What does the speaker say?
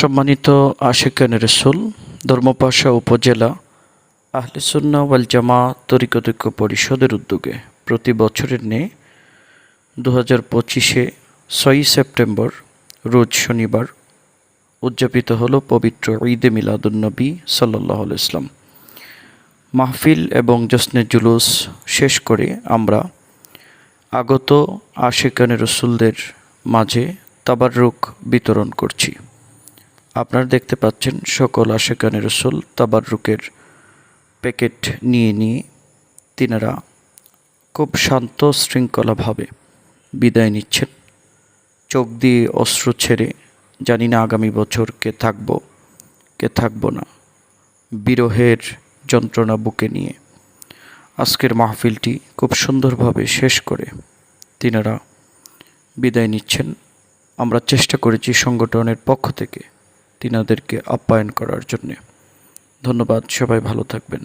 সম্মানিত আশেকান রসুল, ধর্মপাশা উপজেলা আহলেসুন্না ওয়াল জামা তরিকতৈক্য পরিষদের উদ্যোগে প্রতি বছরের নে দু হাজার পঁচিশে ছয়ই সেপ্টেম্বর, রোজ শনিবার উদযাপিত হলো পবিত্র ঈদে মিলাদুন্নবী সাল্লাহ ইসলাম মাহফিল এবং জশ্নে জুলুস শেষ করে আমরা আগত আশেকান রসুলদের মাঝে তাবাররুক বিতরণ করছি। আপনারা দেখতে পাচ্ছেন সকল আশেকান রসুল তাবাররুকের প্যাকেট নিয়ে নিয়ে তিনারা খুব শান্ত শৃঙ্খলাভাবে বিদায় নিচ্ছেন। চোখ দিয়ে অস্ত্র ছেড়ে, জানি না আগামী বছর কে থাকব কে থাকব না। বিরহের যন্ত্রণা বুকে নিয়ে আজকের মাহফিলটি খুব সুন্দরভাবে শেষ করে তিনারা বিদায় নিচ্ছেন। আমরা চেষ্টা করেছি সংগঠনের পক্ষ থেকে তিনাদেরকে আপ্যায়ন করার জন্যে। ধন্যবাদ সবাই ভালো থাকবেন।